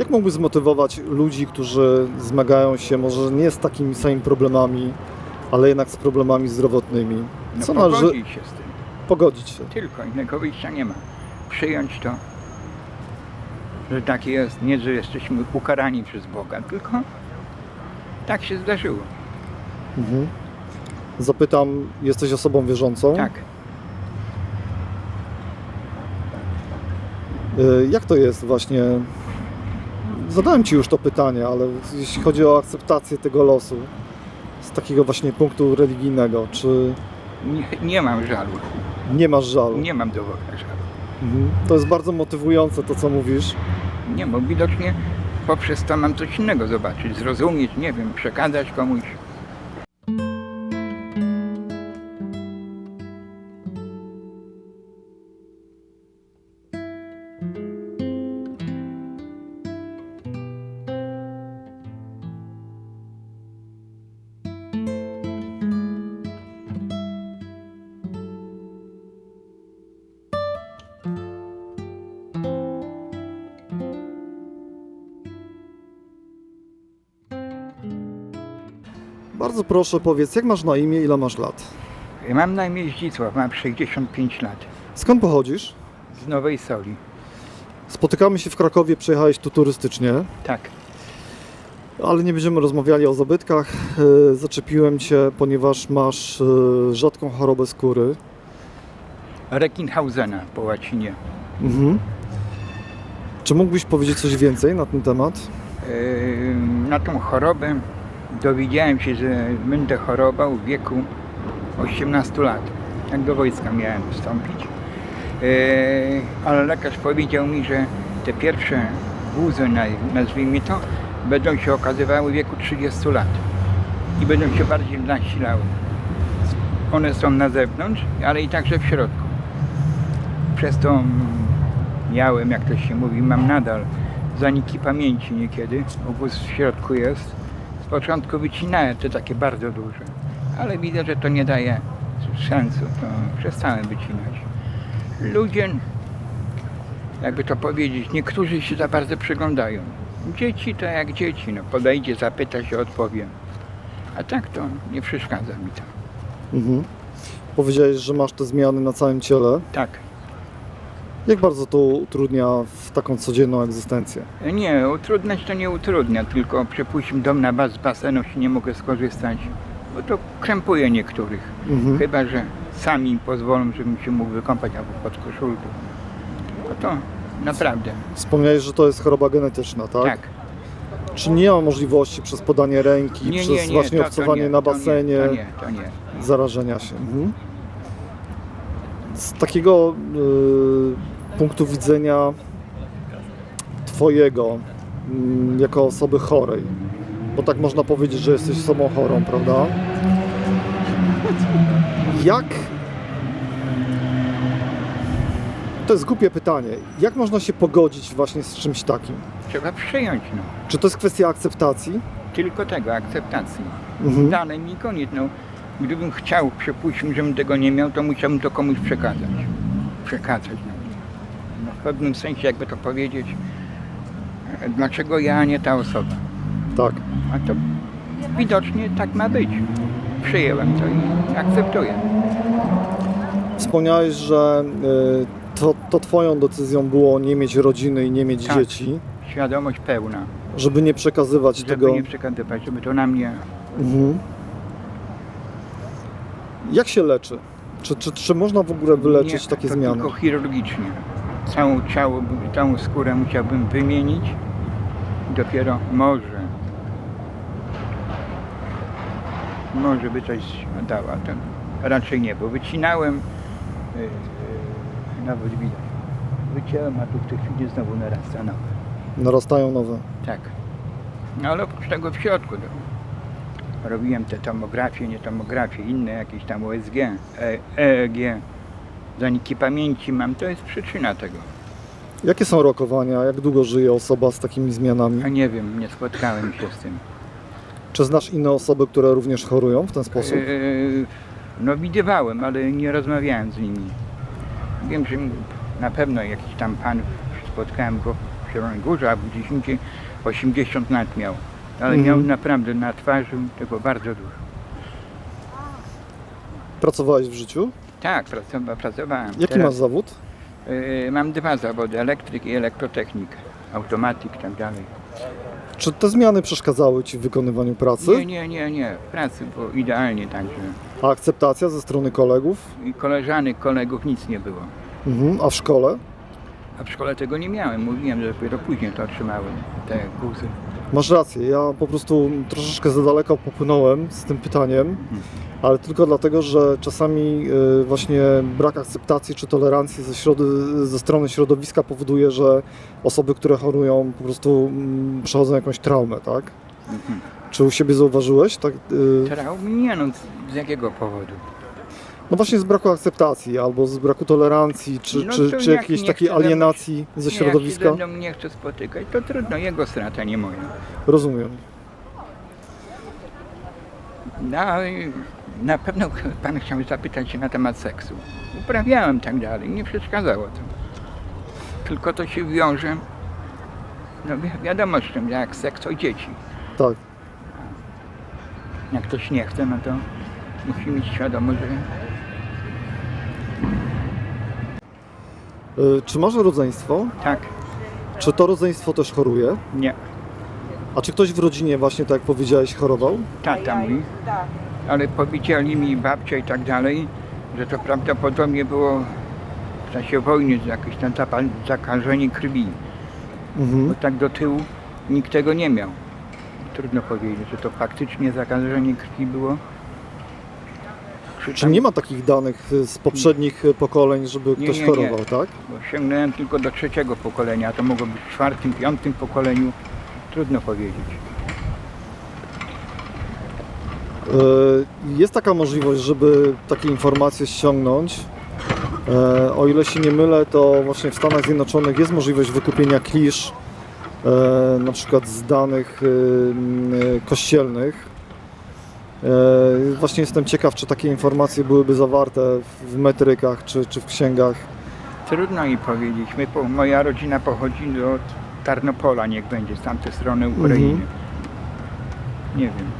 Jak mógłbyś zmotywować ludzi, którzy zmagają się może nie z takimi samymi problemami, ale jednak z problemami zdrowotnymi? No Co należy pogodzić się z tym. pogodzić się? Tylko, innego wyjścia nie ma. Przyjąć to, że tak jest, nie, że jesteśmy ukarani przez Boga, tylko tak się zdarzyło. Mhm. Zapytam, jesteś osobą wierzącą? Tak. Y, Jak to jest właśnie? Zadałem Ci już to pytanie, ale jeśli chodzi o akceptację tego losu z takiego właśnie punktu religijnego, czy Nie, nie mam żalu. nie masz żalu? Nie mam do Boga żalu. Mhm. To jest bardzo motywujące to, co mówisz. Nie, bo widocznie poprzez to mam coś innego zobaczyć, zrozumieć, nie wiem, przekazać komuś. Bardzo proszę powiedz, jak masz na imię, ile masz lat? Ja mam na imię Zdzisław, mam 65 lat. Skąd pochodzisz? Z Nowej Soli. Spotykamy się w Krakowie, przyjechałeś tu turystycznie, Tak. ale nie będziemy rozmawiali o zabytkach. E, Zaczepiłem Cię, ponieważ masz e, rzadką chorobę skóry. Recklinhausena po łacinie. Mhm. Czy mógłbyś powiedzieć coś więcej na ten temat? Yy, na tą chorobę dowiedziałem się, że będę chorował w wieku 18 lat. Jak do wojska miałem wstąpić. Yy, ale lekarz powiedział mi, że te pierwsze naj- nazwijmy to, będą się okazywały w wieku 30 lat i będą się bardziej nasilały. One są na zewnątrz, ale i także w środku. Przez to miałem, jak to się mówi, mam nadal zaniki pamięci niekiedy. Obóz w środku jest. Początku wycinałem te takie bardzo duże, ale widzę, że to nie daje sensu, to przestałem wycinać. Ludzie, jakby to powiedzieć, niektórzy się za bardzo przyglądają. Dzieci to jak dzieci, no podejdzie, zapyta się, odpowiem. A tak to nie przeszkadza mi to. Mhm. Powiedziałeś, że masz te zmiany na całym ciele. Tak. Jak bardzo to utrudnia w taką codzienną egzystencję? Nie, utrudniać to nie utrudnia, tylko przepuścim dom na bas z basenu się nie mogę skorzystać, bo to krępuje niektórych. Mhm. Chyba, że sami pozwolą, żebym się mógł wykąpać albo pod koszulką. No to naprawdę, Wspomniałeś, że to jest choroba genetyczna, tak? tak. Czy nie ma możliwości przez podanie ręki, Nie, przez nie, właśnie to, to obcowanie nie, na to nie, basenie To nie, to nie. zarażenia się? Mhm. Z takiego y, punktu widzenia Twojego, mm, jako osoby chorej, bo tak można powiedzieć, że jesteś osobą chorą, prawda? Jak to jest głupie pytanie. Jak można się pogodzić właśnie z czymś takim? Trzeba przyjąć, no. Czy to jest kwestia akceptacji? Tylko tego, akceptacji. Mhm. Dane mi koniec, no. Gdybym chciał, przypuśćmy, żebym tego nie miał, to musiałbym to komuś przekazać. Przekazać. No. W pewnym sensie, jakby to powiedzieć, dlaczego ja, a nie ta osoba. Tak. A to widocznie tak ma być. Przyjęłem to i akceptuję. Wspomniałeś, że y, to, to Twoją decyzją było nie mieć rodziny i nie mieć Tak. dzieci, Świadomość pełna, żeby nie przekazywać żeby tego. nie przekazywać, żeby to na mnie... Mhm. Jak się leczy? Czy, czy, czy można w ogóle wyleczyć nie, takie to zmiany? tylko chirurgicznie. Całą ciało, całą skórę musiałbym wymienić dopiero może może by coś dała. To raczej nie, bo wycinałem yy, yy, nawet widać. Wyciąłem, a tu w tej chwili znowu narasta nowe. Narastają nowe. Tak. No ale oprócz tego w środku no, robiłem te tomografie, nie tomografie, inne jakieś tam USG, e, EEG, zaniki pamięci mam, to jest przyczyna tego. Jakie są rokowania? Jak długo żyje osoba z takimi zmianami? A nie wiem, nie spotkałem się z tym. Czy znasz inne osoby, które również chorują w ten sposób? E, no widywałem, ale nie rozmawiałem z nimi. Wiem, że na pewno jakiś tam pan, spotkałem go w Zielonej Górze, a w Dziesięcie 80 lat miał. Ale Mhm. miał naprawdę na twarzy tego bardzo dużo. Pracowałeś w życiu? Tak, pracowa, pracowałem. Jaki Teraz, masz zawód? y, mam dwa zawody, elektryk i elektrotechnik, automatyk i tak dalej. Czy te zmiany przeszkadzały Ci w wykonywaniu pracy? Nie, nie, nie, nie, w pracy było idealnie także. A akceptacja ze strony kolegów? I koleżanek, kolegów nic nie było. Mhm. A w szkole? A w szkole tego nie miałem, mówiłem, że dopiero później to otrzymałem, te kursy. Masz rację, ja po prostu troszeczkę za daleko popłynąłem z tym pytaniem, ale tylko dlatego, że czasami y, właśnie brak akceptacji czy tolerancji ze, środy, ze strony środowiska powoduje, że osoby, które chorują po prostu mm, przechodzą jakąś traumę, tak? Mhm. Czy u siebie zauważyłeś? Tak, y, Traum? Nie no, z jakiego powodu? No właśnie z braku akceptacji albo z braku tolerancji, czy, No czy, to czy jak jakiejś nie takiej chce ze mną alienacji ze Nie, Jak środowiska? się ze mną nie chce spotykać, to trudno, jego strata, nie moja. Rozumiem. No, ale na pewno pan chciał zapytać się na temat seksu. Uprawiałem tak dalej, nie przeszkadzało to. Tylko to się wiąże, no wi- wiadomo z czym, jak seks o dzieci. Tak. Jak ktoś nie chce, no to musi mieć świadomość, że Czy masz rodzeństwo? tak, Czy to rodzeństwo też choruje? nie, A czy ktoś w rodzinie właśnie, tak jak powiedziałeś, chorował? tata mój, ale powiedzieli mi babcia i tak dalej, że to prawdopodobnie było w czasie wojny jakieś tam zapa- zakażenie krwi. Mhm. Bo tak do tyłu nikt tego nie miał. Trudno powiedzieć, że to faktycznie zakażenie krwi było. Czy nie ma takich danych z poprzednich pokoleń, żeby Nie, ktoś nie, nie. chorował, tak? Sięgnąłem tylko do trzeciego pokolenia, a to mogło być w czwartym, piątym pokoleniu. Trudno powiedzieć. Y, Jest taka możliwość, żeby takie informacje ściągnąć. E, O ile się nie mylę, to właśnie w Stanach Zjednoczonych jest możliwość wykupienia klisz, e, na przykład z danych kościelnych. E, Właśnie jestem ciekaw, czy takie informacje byłyby zawarte w metrykach czy, czy w księgach. Trudno mi powiedzieć. My, po, moja rodzina pochodzi do Tarnopola, niech będzie, z tamtej strony Ukrainy. Mhm. Nie wiem.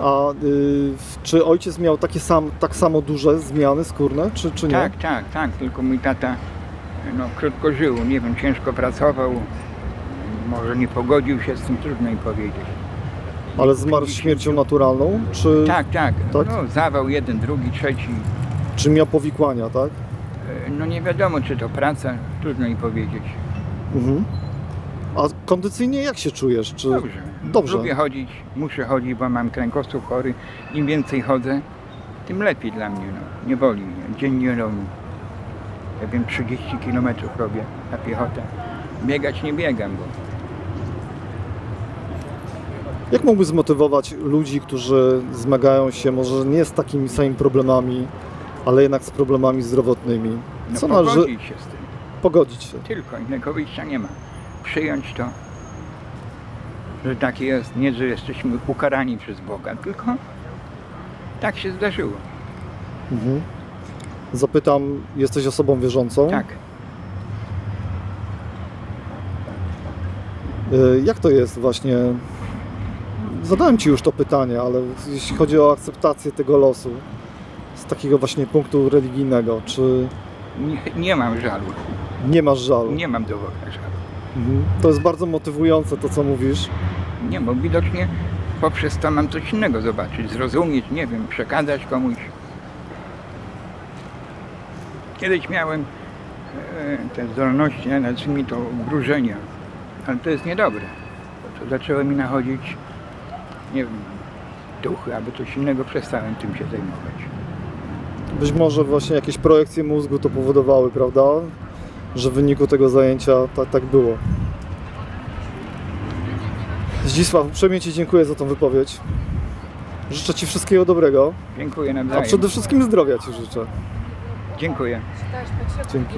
A y, czy ojciec miał takie sam, tak samo duże zmiany skórne, czy, czy nie? Tak, tak, tak. Tylko mój tata no, krótko żył. Nie wiem, ciężko pracował. Może nie pogodził się z tym, trudno mi powiedzieć. Ale zmarł śmiercią naturalną, czy, Tak, tak. Tak? No, zawał jeden, drugi, trzeci. czy miał powikłania, tak? E, No nie wiadomo, czy to praca, trudno mi powiedzieć. Mhm. A kondycyjnie jak się czujesz? Czy... Dobrze. Dobrze. Lubię chodzić, muszę chodzić, bo mam kręgosłup chory. Im więcej chodzę, tym lepiej dla mnie. No. Nie boli mnie. Dziennie robię. Ja wiem, 30 km robię na piechotę. Biegać nie biegam, bo Jak mógłbyś zmotywować ludzi, którzy zmagają się może nie z takimi samymi problemami, ale jednak z problemami zdrowotnymi? no, Co należy pogodzić się z tym. pogodzić się? Tylko innego wyjścia nie ma. Przyjąć to, że tak jest. Nie, że jesteśmy ukarani przez Boga, tylko tak się zdarzyło. Mhm. Zapytam, jesteś osobą wierzącą? Tak. Y, Jak to jest właśnie? Zadałem Ci już to pytanie, ale jeśli chodzi o akceptację tego losu z takiego właśnie punktu religijnego, czy Nie, nie mam żalu. nie masz żalu? Nie mam do Boga żalu. Mhm. To jest bardzo motywujące to, co mówisz. Nie, bo widocznie poprzez to mam coś innego zobaczyć, zrozumieć, nie wiem, przekazać komuś. Kiedyś miałem e, te zdolności, nazwijmy to wróżenia, ale to jest niedobre. To zaczęło mi nachodzić, nie wiem, duchy, albo coś innego, przestałem tym się zajmować. Być może właśnie jakieś projekcje mózgu to powodowały, prawda? Że w wyniku tego zajęcia tak, tak było. Zdzisław, uprzejmie Ci dziękuję za tą wypowiedź. Życzę Ci wszystkiego dobrego, Dziękuję a nawzajem. przede wszystkim zdrowia Ci życzę. Dziękuję. Dzięki.